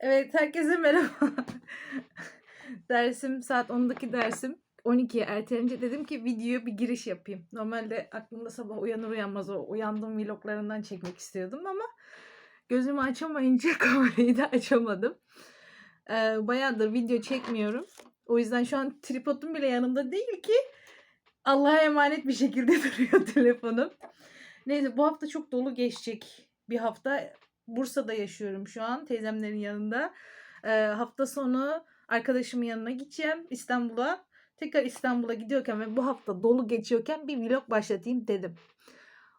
Evet, herkese merhaba. dersim saat 10'daki dersim 12'ye ertelince dedim ki videoya bir giriş yapayım. Normalde aklımda sabah uyanır uyanmaz o uyandığım vloglarından çekmek istiyordum ama gözümü açamayınca kamerayı da açamadım. Ee, bayağıdır video çekmiyorum. O yüzden şu an tripodum bile yanımda değil ki Allah'a emanet bir şekilde duruyor telefonum. Neyse bu hafta çok dolu geçecek bir hafta. Bursa'da yaşıyorum şu an teyzemlerin yanında. Ee, hafta sonu arkadaşımın yanına gideceğim İstanbul'a. Tekrar İstanbul'a gidiyorken ve bu hafta dolu geçiyorken bir vlog başlatayım dedim.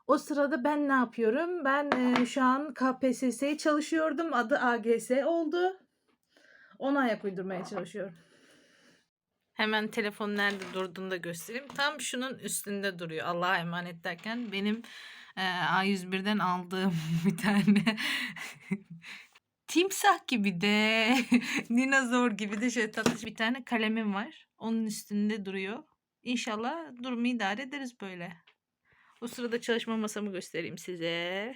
O sırada ben ne yapıyorum? Ben e, şu an KPSS'ye çalışıyordum. Adı AGS oldu. Ona ayak uydurmaya çalışıyorum. Hemen telefon nerede durduğunu da göstereyim. Tam şunun üstünde duruyor. Allah'a emanet derken benim e, A101'den aldığım bir tane timsah gibi de dinozor gibi de şöyle tatlı bir tane kalemim var. Onun üstünde duruyor. İnşallah durumu idare ederiz böyle. O sırada çalışma masamı göstereyim size.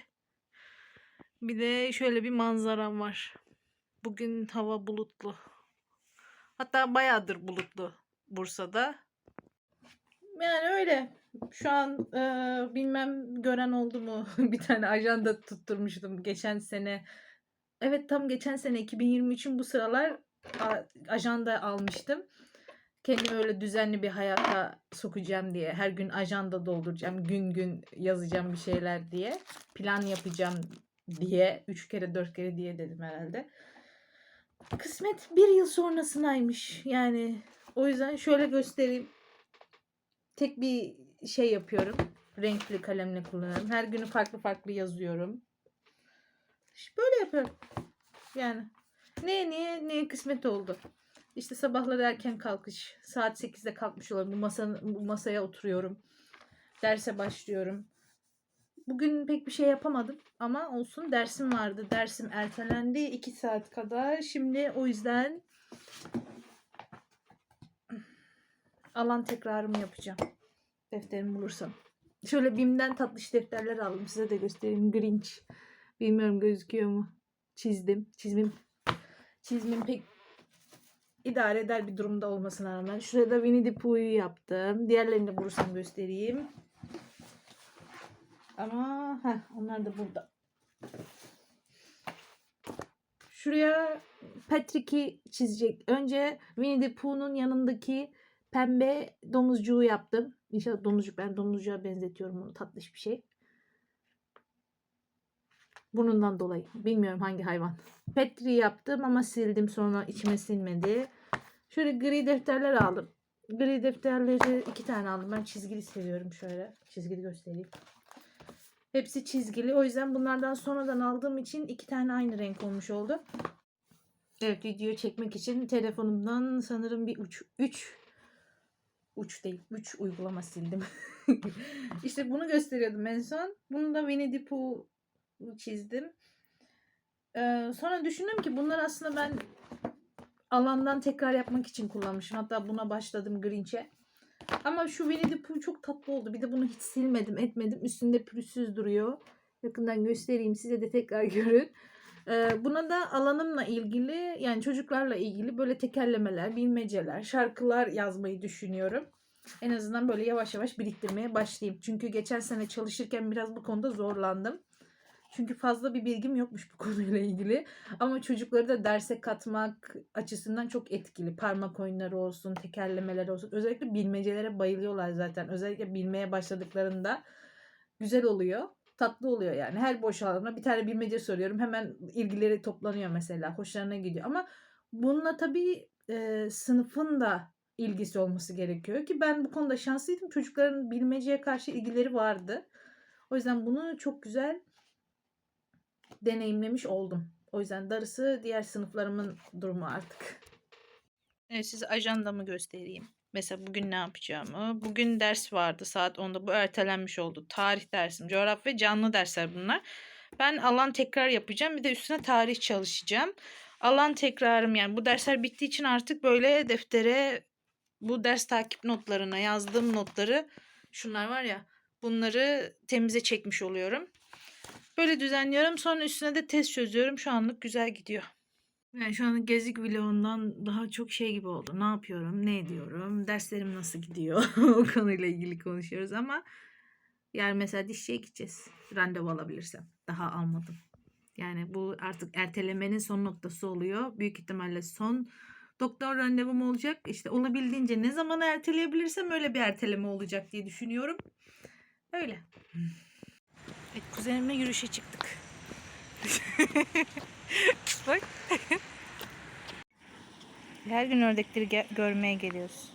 Bir de şöyle bir manzaram var. Bugün hava bulutlu. Hatta bayağıdır bulutlu Bursa'da. Yani öyle. Şu an e, bilmem gören oldu mu? bir tane ajanda tutturmuştum geçen sene. Evet tam geçen sene 2023'ün bu sıralar ajanda almıştım. Kendimi öyle düzenli bir hayata sokacağım diye. Her gün ajanda dolduracağım. Gün gün yazacağım bir şeyler diye. Plan yapacağım diye. Üç kere dört kere diye dedim herhalde. Kısmet bir yıl sonrasınaymış. Yani o yüzden şöyle göstereyim. Tek bir şey yapıyorum. Renkli kalemle kullanıyorum. Her günü farklı farklı yazıyorum. İşte böyle yapıyorum. Yani ne niye neye kısmet oldu. İşte sabahları erken kalkış. Saat 8'de kalkmış masanın, bu masaya oturuyorum. Derse başlıyorum. Bugün pek bir şey yapamadım ama olsun dersim vardı. Dersim ertelendi 2 saat kadar. Şimdi o yüzden alan tekrarımı yapacağım. Defterimi bulursam. Şöyle BİM'den tatlış defterler aldım. Size de göstereyim. Grinch. Bilmiyorum gözüküyor mu? Çizdim. Çizmim. Çizmim pek idare eder bir durumda olmasına rağmen. Şurada da Winnie the Pooh'yu yaptım. Diğerlerini de bulursam göstereyim. Ama heh, onlar da burada. Şuraya Patrick'i çizecek. Önce Winnie the Pooh'nun yanındaki pembe domuzcuğu yaptım. İnşallah domuzcuk ben domuzcuğa benzetiyorum onu tatlış bir şey. Burnundan dolayı. Bilmiyorum hangi hayvan. Petri yaptım ama sildim sonra içime sinmedi. Şöyle gri defterler aldım. Gri defterleri iki tane aldım. Ben çizgili seviyorum şöyle. Çizgili göstereyim. Hepsi çizgili. O yüzden bunlardan sonradan aldığım için iki tane aynı renk olmuş oldu. Evet video çekmek için telefonumdan sanırım bir uç, üç uç değil 3 uygulama sildim. işte bunu gösteriyordum en son. Bunu da Winnie the Pooh çizdim. Ee, sonra düşündüm ki bunlar aslında ben alandan tekrar yapmak için kullanmışım. Hatta buna başladım Grinch'e. Ama şu Winnie the Pooh çok tatlı oldu. Bir de bunu hiç silmedim etmedim. Üstünde pürüzsüz duruyor. Yakından göstereyim size de tekrar görün. Buna da alanımla ilgili yani çocuklarla ilgili böyle tekerlemeler, bilmeceler, şarkılar yazmayı düşünüyorum. En azından böyle yavaş yavaş biriktirmeye başlayayım. Çünkü geçen sene çalışırken biraz bu konuda zorlandım. Çünkü fazla bir bilgim yokmuş bu konuyla ilgili. Ama çocukları da derse katmak açısından çok etkili. Parmak oyunları olsun, tekerlemeler olsun. Özellikle bilmecelere bayılıyorlar zaten. Özellikle bilmeye başladıklarında güzel oluyor. Tatlı oluyor yani. Her boş alana bir tane bilmece soruyorum. Hemen ilgileri toplanıyor mesela. Hoşlarına gidiyor. Ama bununla tabii e, sınıfın da ilgisi olması gerekiyor ki ben bu konuda şanslıydım. Çocukların bilmeceye karşı ilgileri vardı. O yüzden bunu çok güzel deneyimlemiş oldum. O yüzden darısı diğer sınıflarımın durumu artık. Evet size ajandamı göstereyim. Mesela bugün ne yapacağımı. Bugün ders vardı saat 10'da. Bu ertelenmiş oldu. Tarih dersim, coğrafya canlı dersler bunlar. Ben alan tekrar yapacağım. Bir de üstüne tarih çalışacağım. Alan tekrarım yani bu dersler bittiği için artık böyle deftere bu ders takip notlarına yazdığım notları şunlar var ya bunları temize çekmiş oluyorum. Böyle düzenliyorum. Sonra üstüne de test çözüyorum. Şu anlık güzel gidiyor. Yani şu an gezik vlogundan daha çok şey gibi oldu. Ne yapıyorum, ne ediyorum, derslerim nasıl gidiyor o konuyla ilgili konuşuyoruz ama yani mesela dişçiye gideceğiz. Randevu alabilirsem. Daha almadım. Yani bu artık ertelemenin son noktası oluyor. Büyük ihtimalle son doktor randevum olacak. İşte olabildiğince ne zaman erteleyebilirsem öyle bir erteleme olacak diye düşünüyorum. Öyle. Evet, kuzenimle yürüyüşe çıktık. Bak. Her gün ördekleri ge- görmeye geliyoruz.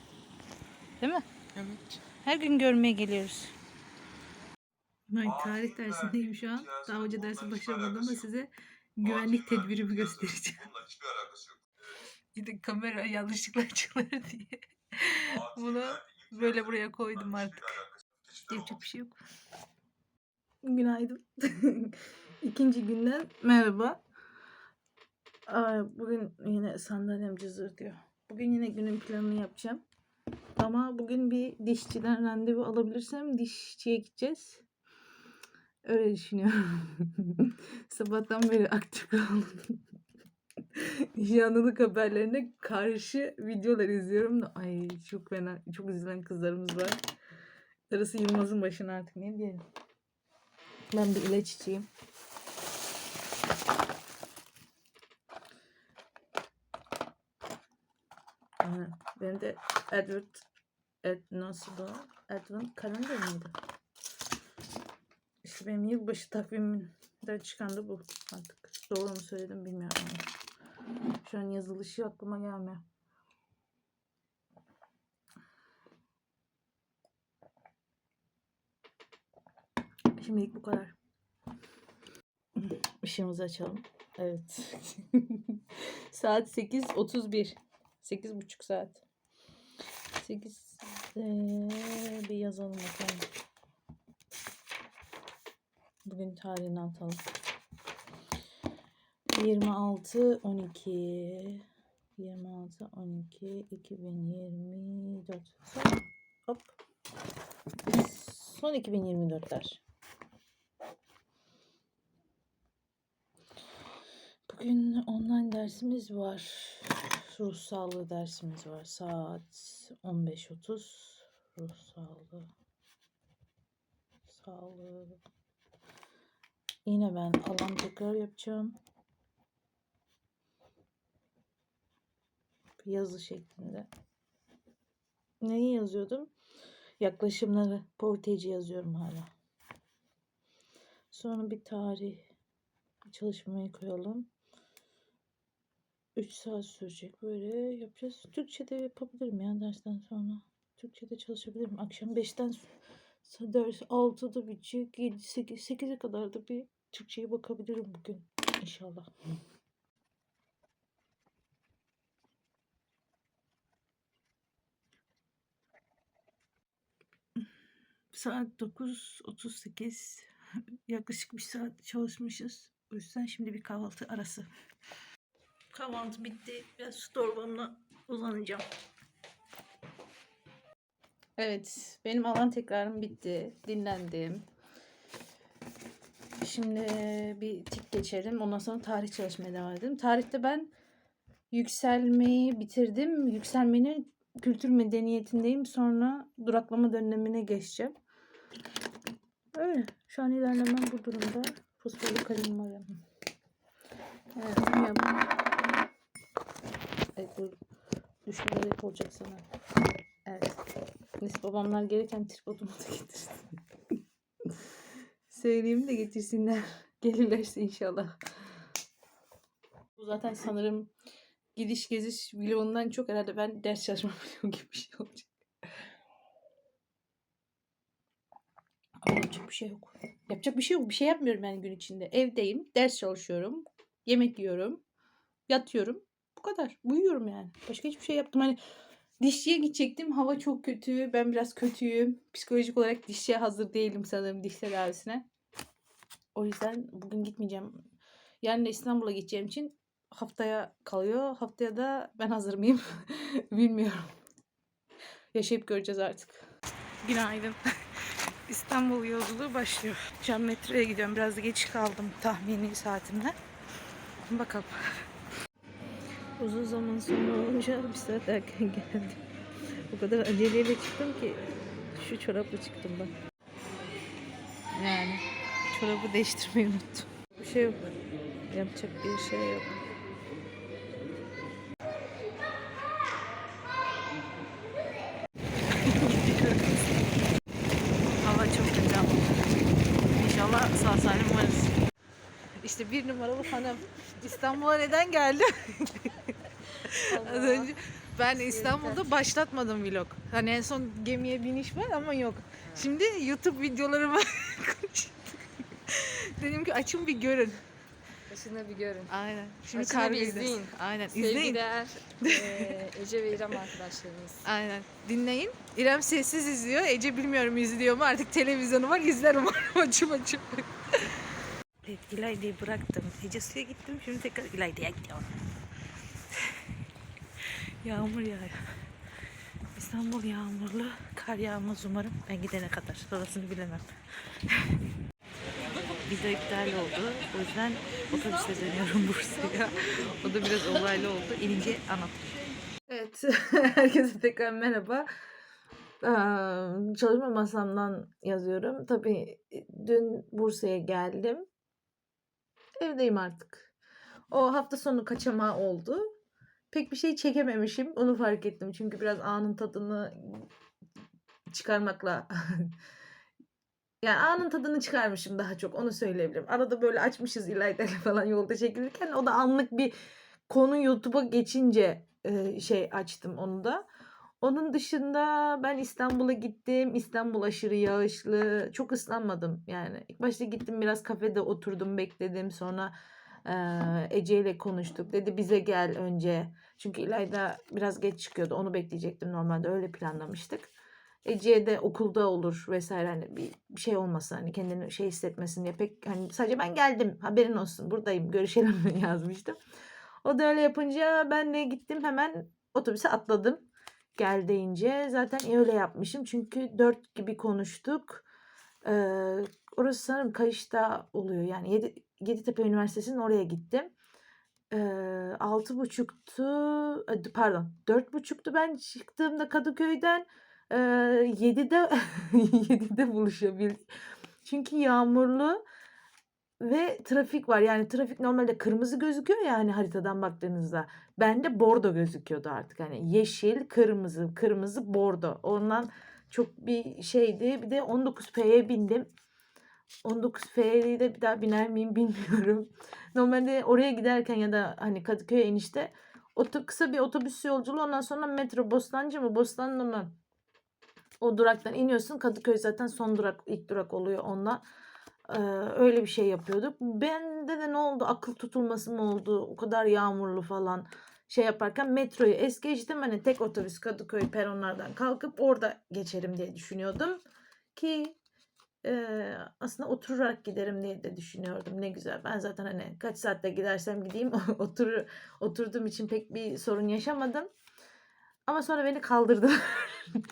Değil mi? Evet. Her gün görmeye geliyoruz. Ben tarih dersindeyim şu an. Daha önce dersi başlamadım ama size güvenlik tedbirimi göstereceğim. Bir de kamera yanlışlıkla açılır diye. Bunu böyle buraya koydum artık. Yapacak bir şey yok. Günaydın. İkinci günden merhaba. Ay, bugün yine sandalyem cızır diyor. Bugün yine günün planını yapacağım. Ama bugün bir dişçiden randevu alabilirsem dişçiye gideceğiz. Öyle düşünüyorum. Sabahtan beri aktif kaldım. Nişanlılık haberlerine karşı videolar izliyorum da ay çok fena çok üzülen kızlarımız var. Darısı Yılmaz'ın başına artık ne diyelim. Ben bir ilaç içeyim. Aynen. Benim de Edward Ed, nasıl da Edward kalender miydi? İşte benim yılbaşı takvimimde çıkan da bu artık. Doğru mu söyledim bilmiyorum. Şu an yazılışı aklıma gelmiyor. Şimdilik bu kadar. Işığımızı açalım. Evet. saat 8.31. 8.30 saat. 8 eee, bir yazalım bakalım. Bugün tarihini atalım. 26 12 26 12 2024 son, hop son 2024'ler bugün online dersimiz var ruh sağlığı dersimiz var saat 15.30 ruh sağlığı sağlığı yine ben alan tekrar yapacağım yazı şeklinde. Neyi yazıyordum? Yaklaşımları. Porteci yazıyorum hala. Sonra bir tarih çalışmayı koyalım. 3 saat sürecek. Böyle yapacağız. Türkçe'de yapabilirim ya dersten sonra. Türkçe'de çalışabilirim. Akşam 5'ten sonra ders 6'da bitecek. 7, 8, 8'e kadar da bir Türkçe'ye bakabilirim bugün. İnşallah. Saat 9.38. Yaklaşık bir saat çalışmışız. O yüzden şimdi bir kahvaltı arası. Kahvaltı bitti. Biraz su torbamla uzanacağım. Evet. Benim alan tekrarım bitti. Dinlendim. Şimdi bir tik geçelim. Ondan sonra tarih çalışmaya devam edelim. Tarihte ben yükselmeyi bitirdim. Yükselmenin kültür medeniyetindeyim. Sonra duraklama dönemine geçeceğim. Öyle. Şu an ilerlemem bu durumda. Fosforlu kalem var. Evet. Evet, düşmeler hep olacak sana. Evet. Neyse babamlar gereken tripodumu da getirsin. Söyleyeyim de getirsinler. Gelirlerse inşallah. Bu zaten sanırım gidiş geziş vlogundan çok herhalde ben ders çalışma vlogu gibi bir şey olacak. Ama yapacak bir şey yok. Yapacak bir şey yok. Bir şey yapmıyorum yani gün içinde. Evdeyim. Ders çalışıyorum. Yemek yiyorum. Yatıyorum. Bu kadar. Uyuyorum yani. Başka hiçbir şey yaptım. Hani dişçiye gidecektim. Hava çok kötü. Ben biraz kötüyüm. Psikolojik olarak dişçiye hazır değilim sanırım diş tedavisine. O yüzden bugün gitmeyeceğim. Yarın da İstanbul'a gideceğim için haftaya kalıyor. Haftaya da ben hazır mıyım? Bilmiyorum. Yaşayıp göreceğiz artık. Günaydın. İstanbul yolculuğu başlıyor. Şu metroya gidiyorum. Biraz geç kaldım tahmini saatimden. Bakalım. Uzun zaman sonra olunca bir saat erken geldim. O kadar aceleyle çıktım ki şu çorapla çıktım ben. Yani çorabı değiştirmeyi unuttum. Bir şey yok. Yapacak bir şey yok. Hava çok kötü ama. İnşallah sağ salim varız. İşte bir numaralı hanım. İstanbul'a neden geldi? Az önce ben İstanbul'da başlatmadım vlog. Hani en son gemiye biniş var ama yok. Şimdi YouTube videoları var. Dedim ki açın bir görün. Başına bir görün. Aynen. Şimdi Açın bir kargo izleyin. izleyin. Aynen. İzleyin. Sevgiler eee, Ece ve İrem arkadaşlarımız. Aynen. Dinleyin. İrem sessiz izliyor. Ece bilmiyorum izliyor mu. Artık televizyonu var. İzler umarım açım açım. Evet İlayda'yı bıraktım. Ece suya gittim. Şimdi tekrar İlayda'ya gidiyorum. Yağmur yağıyor. İstanbul yağmurlu. Kar yağmaz umarım. Ben gidene kadar. Sonrasını bilemem. Vize iptal oldu. O yüzden otobüse dönüyorum Bursa'ya. O da biraz olaylı oldu. İnince anlatayım. Evet, herkese tekrar merhaba. Çalışma masamdan yazıyorum. Tabii dün Bursa'ya geldim. Evdeyim artık. O hafta sonu kaçamağı oldu. Pek bir şey çekememişim. Onu fark ettim. Çünkü biraz anın tadını çıkarmakla yani anın tadını çıkarmışım daha çok onu söyleyebilirim. Arada böyle açmışız İlayda'yla falan yolda çekilirken o da anlık bir konu YouTube'a geçince şey açtım onu da. Onun dışında ben İstanbul'a gittim. İstanbul aşırı yağışlı. Çok ıslanmadım yani. İlk başta gittim biraz kafede oturdum bekledim. Sonra e, Ece ile konuştuk. Dedi bize gel önce. Çünkü İlayda biraz geç çıkıyordu. Onu bekleyecektim normalde. Öyle planlamıştık. Ece'ye de okulda olur vesaire hani bir, bir şey olmasın hani kendini şey hissetmesin diye pek hani sadece ben geldim haberin olsun buradayım görüşelim yazmıştım. O da öyle yapınca ben de gittim hemen otobüse atladım. Gel deyince zaten öyle yapmışım çünkü dört gibi konuştuk. Ee, orası sanırım Kayış'ta oluyor yani Yedi, Yeditepe Üniversitesi'nin oraya gittim. Altı buçuktu e, pardon dört buçuktu ben çıktığımda Kadıköy'den 7'de 7'de buluşabildik. Çünkü yağmurlu ve trafik var. Yani trafik normalde kırmızı gözüküyor ya hani haritadan baktığınızda. Bende bordo gözüküyordu artık. Hani yeşil, kırmızı, kırmızı, bordo. Ondan çok bir şeydi. Bir de 19P'ye bindim. 19P'yi de bir daha biner miyim bilmiyorum. Normalde oraya giderken ya da hani Kadıköy'e inişte oto, kısa bir otobüs yolculuğu ondan sonra metro Bostancı mı Bostanlı mı o duraktan iniyorsun. Kadıköy zaten son durak, ilk durak oluyor onunla. Öyle bir şey yapıyorduk. Bende de ne oldu? Akıl tutulması mı oldu? O kadar yağmurlu falan şey yaparken metroyu es geçtim. Hani tek otobüs Kadıköy peronlardan kalkıp orada geçerim diye düşünüyordum. Ki e, aslında oturarak giderim diye de düşünüyordum. Ne güzel. Ben zaten hani kaç saatte gidersem gideyim otur, oturduğum için pek bir sorun yaşamadım. Ama sonra beni kaldırdılar.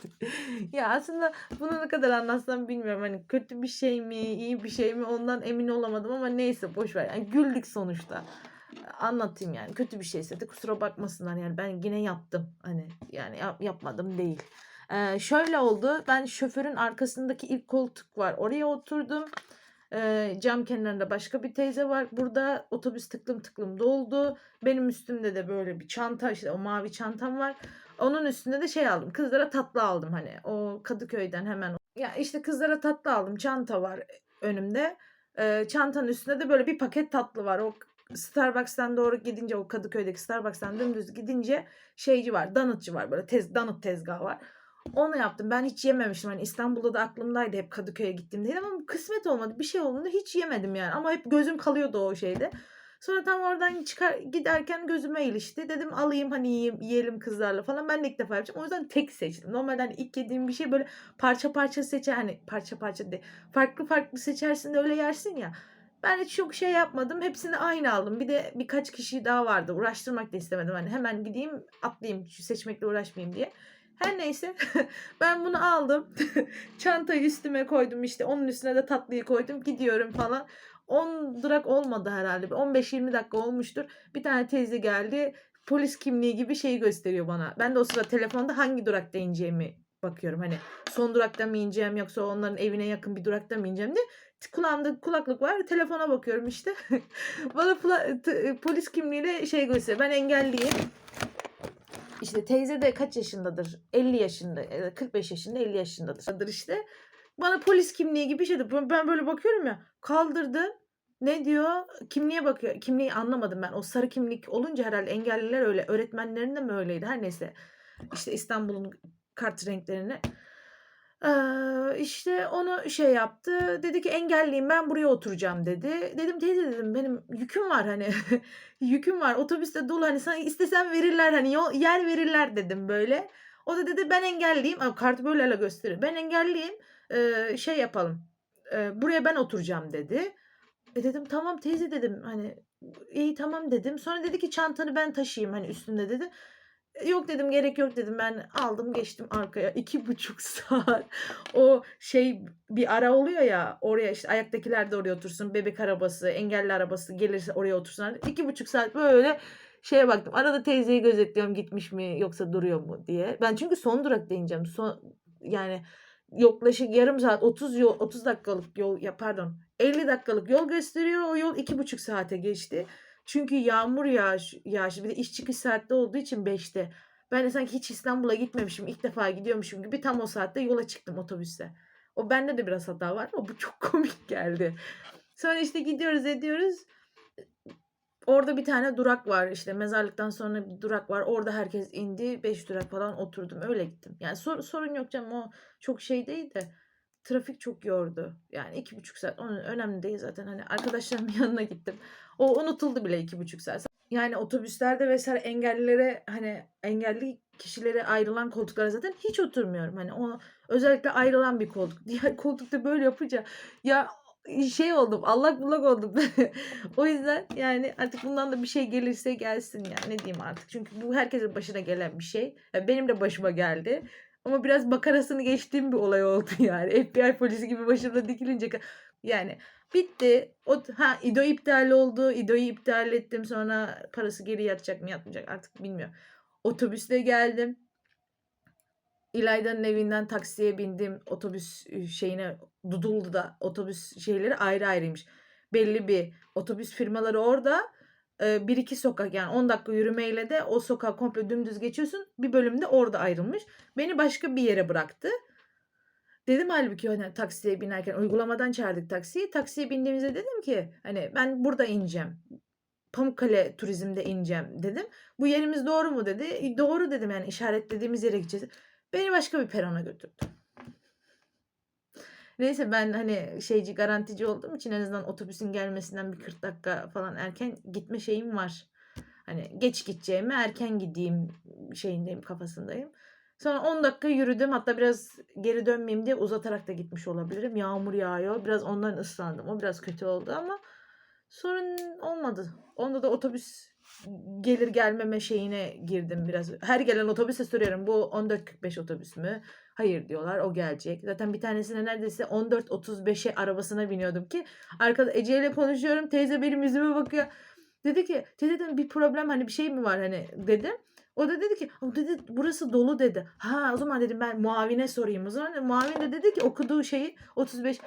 ya aslında bunu ne kadar anlatsam bilmiyorum. Hani kötü bir şey mi, iyi bir şey mi ondan emin olamadım ama neyse boş ver. Yani güldük sonuçta. Anlatayım yani. Kötü bir şeyse de kusura bakmasınlar yani. Ben yine yaptım. Hani yani yap- yapmadım değil. Ee, şöyle oldu. Ben şoförün arkasındaki ilk koltuk var. Oraya oturdum. Ee, cam kenarında başka bir teyze var. Burada otobüs tıklım tıklım doldu. Benim üstümde de böyle bir çanta işte o mavi çantam var. Onun üstünde de şey aldım. Kızlara tatlı aldım hani. O Kadıköy'den hemen. Ya işte kızlara tatlı aldım. Çanta var önümde. Ee, çantanın üstünde de böyle bir paket tatlı var. O Starbucks'tan doğru gidince o Kadıköy'deki Starbucks'tan dümdüz gidince şeyci var. Donutçı var böyle tez, donut tezgahı var. Onu yaptım. Ben hiç yememiştim. Hani İstanbul'da da aklımdaydı hep Kadıköy'e gittiğimde. Ama kısmet olmadı. Bir şey olduğunda hiç yemedim yani. Ama hep gözüm kalıyordu o şeyde. Sonra tam oradan çıkar giderken gözüme ilişti. Dedim alayım hani yiyeyim, yiyelim kızlarla falan. Ben de ilk defa yapacağım. O yüzden tek seçtim. Normalde hani ilk yediğim bir şey böyle parça parça seçer. Hani parça parça değil. Farklı farklı seçersin de öyle yersin ya. Ben hiç çok şey yapmadım. Hepsini aynı aldım. Bir de birkaç kişi daha vardı. Uğraştırmak da istemedim. Hani hemen gideyim atlayayım. Şu seçmekle uğraşmayayım diye. Her neyse ben bunu aldım. Çantayı üstüme koydum işte. Onun üstüne de tatlıyı koydum. Gidiyorum falan. 10 durak olmadı herhalde. Bir 15-20 dakika olmuştur. Bir tane teyze geldi. polis kimliği gibi şey gösteriyor bana. Ben de o sırada telefonda hangi durakta ineceğimi bakıyorum. Hani son durakta mı ineceğim yoksa onların evine yakın bir durakta mı ineceğim diye. Kulağımda kulaklık var. Telefona bakıyorum işte. bana polis kimliğiyle şey gösteriyor. Ben engelliyim. İşte teyze de kaç yaşındadır? 50 yaşında, e, 45 yaşında, 50 yaşındadır işte. Bana polis kimliği gibi bir şeydi. Ben böyle bakıyorum ya. Kaldırdı. Ne diyor? Kimliğe bakıyor. Kimliği anlamadım ben. O sarı kimlik olunca herhalde engelliler öyle. Öğretmenlerin de mi öyleydi? Her neyse. İşte İstanbul'un kart renklerini. Ee, işte onu şey yaptı. Dedi ki engelliyim ben buraya oturacağım dedi. Dedim teyze dedim benim yüküm var hani. yüküm var. Otobüste dolu hani sana istesen verirler hani yol, yer verirler dedim böyle. O da dedi ben engelliyim. Ama kartı böyle hele gösterir. Ben engelliyim. Şey yapalım. Buraya ben oturacağım dedi. E dedim tamam teyze dedim hani iyi tamam dedim. Sonra dedi ki çantanı ben taşıyayım hani üstünde dedi. "E, Yok dedim gerek yok dedim. Ben aldım geçtim arkaya. İki buçuk saat. O şey bir ara oluyor ya oraya işte ayaktakiler de oraya otursun. Bebek arabası engelli arabası gelirse oraya otursunlar. İki buçuk saat böyle şeye baktım. Arada teyzeyi gözetliyorum gitmiş mi yoksa duruyor mu diye. Ben çünkü son durak ineceğim son yani yaklaşık yarım saat 30 yol 30 dakikalık yol ya pardon 50 dakikalık yol gösteriyor. O yol iki buçuk saate geçti. Çünkü yağmur yağış, yağışı bir de iş çıkış saatte olduğu için 5'te. Ben de sanki hiç İstanbul'a gitmemişim. ilk defa gidiyormuşum gibi tam o saatte yola çıktım otobüste. O bende de biraz hata var ama bu çok komik geldi. Sonra işte gidiyoruz ediyoruz. Orada bir tane durak var işte mezarlıktan sonra bir durak var. Orada herkes indi. 5 durak falan oturdum. Öyle gittim. Yani sor- sorun yok canım o çok şey değil de trafik çok yordu. Yani iki buçuk saat onun önemli değil zaten. Hani arkadaşlarımın yanına gittim. O unutuldu bile iki buçuk saat. Yani otobüslerde vesaire engellilere hani engelli kişilere ayrılan koltuklara zaten hiç oturmuyorum. Hani o özellikle ayrılan bir koltuk. Diğer koltukta böyle yapınca ya şey oldum allak bullak oldum. o yüzden yani artık bundan da bir şey gelirse gelsin yani ne diyeyim artık. Çünkü bu herkesin başına gelen bir şey. Yani benim de başıma geldi. Ama biraz makarasını geçtiğim bir olay oldu yani. FBI polisi gibi başımda dikilince yani bitti. O ha İdo iptal oldu. İdo'yu iptal ettim. Sonra parası geri yatacak mı yatmayacak artık bilmiyorum. Otobüste geldim. İlayda'nın evinden taksiye bindim. Otobüs şeyine Duduldu da otobüs şeyleri ayrı ayrıymış. Belli bir otobüs firmaları orada. Bir iki sokak yani 10 dakika yürümeyle de o sokağı komple dümdüz geçiyorsun. Bir bölümde orada ayrılmış. Beni başka bir yere bıraktı. Dedim halbuki hani taksiye binerken uygulamadan çağırdık taksiyi. Taksiye bindiğimizde dedim ki hani ben burada ineceğim. Pamukkale turizmde ineceğim dedim. Bu yerimiz doğru mu dedi. "E, Doğru dedim yani işaretlediğimiz yere gideceğiz. Beni başka bir perona götürdü. Neyse ben hani şeyci garantici olduğum için en azından otobüsün gelmesinden bir 40 dakika falan erken gitme şeyim var. Hani geç gideceğime erken gideyim şeyindeyim kafasındayım. Sonra 10 dakika yürüdüm. Hatta biraz geri dönmeyeyim diye uzatarak da gitmiş olabilirim. Yağmur yağıyor. Biraz ondan ıslandım. O biraz kötü oldu ama sorun olmadı. Onda da otobüs gelir gelmeme şeyine girdim biraz. Her gelen otobüse soruyorum. Bu 14.45 otobüs mü? Hayır diyorlar. O gelecek. Zaten bir tanesine neredeyse 14.35'e arabasına biniyordum ki. Arkada Ece ile konuşuyorum. Teyze benim yüzüme bakıyor. Dedi ki teyze dedim bir problem hani bir şey mi var hani dedim. O da dedi ki dedi burası dolu dedi. Ha o zaman dedim ben muavine sorayım. O zaman muavin de dedi ki okuduğu şeyi 35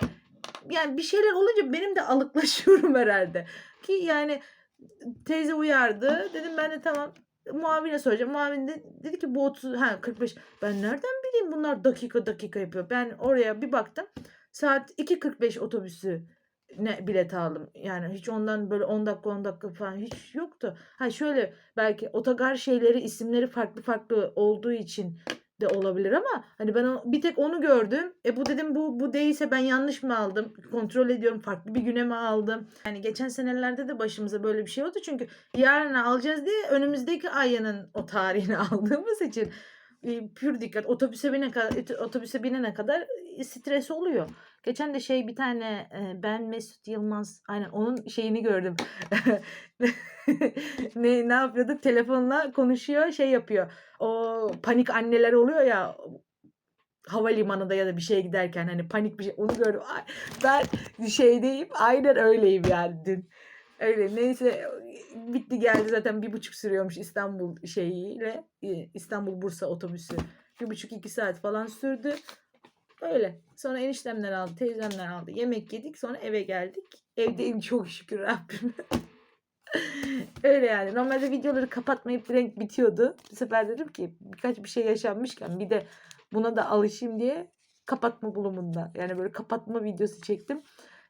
yani bir şeyler olunca benim de alıklaşıyorum herhalde. Ki yani teyze uyardı. Dedim ben de tamam muavine soracağım. Muavin de dedi ki bu 30 ha 45. Ben nereden bileyim bunlar dakika dakika yapıyor. Ben oraya bir baktım. Saat 2.45 otobüsü ne bilet aldım. Yani hiç ondan böyle 10 dakika 10 dakika falan hiç yoktu. Ha şöyle belki otogar şeyleri isimleri farklı farklı olduğu için de olabilir ama hani ben o- bir tek onu gördüm. E bu dedim bu bu değilse ben yanlış mı aldım? Kontrol ediyorum farklı bir güne mi aldım? Yani geçen senelerde de başımıza böyle bir şey oldu çünkü yarına alacağız diye önümüzdeki ayının o tarihini aldığımız için e, pür dikkat otobüse binene kadar otobüse binene kadar e, stres oluyor. Geçen de şey bir tane ben Mesut Yılmaz aynen onun şeyini gördüm. ne ne yapıyordu? Telefonla konuşuyor, şey yapıyor. O panik anneler oluyor ya havalimanında ya da bir şeye giderken hani panik bir şey onu gördüm. Ay, ben şeydeyim aynen öyleyim yani dün. Öyle neyse bitti geldi zaten bir buçuk sürüyormuş İstanbul şeyiyle İstanbul Bursa otobüsü. Bir buçuk iki saat falan sürdü. Öyle. Sonra eniştemler aldı, teyzemler aldı. Yemek yedik sonra eve geldik. Evdeyim çok şükür Rabbim. Öyle yani. Normalde videoları kapatmayıp direkt bitiyordu. Bu sefer dedim ki birkaç bir şey yaşanmışken bir de buna da alışayım diye kapatma bulumunda. Yani böyle kapatma videosu çektim.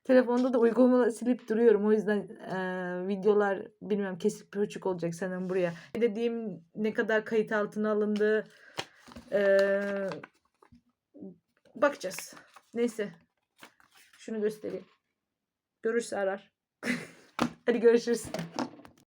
Telefonda da uygulama silip duruyorum. O yüzden eee, videolar bilmem kesik pörçük olacak sanırım buraya. Dediğim ne kadar kayıt altına alındı. eee, bakacağız. Neyse. Şunu göstereyim. Görürse arar. Hadi görüşürüz.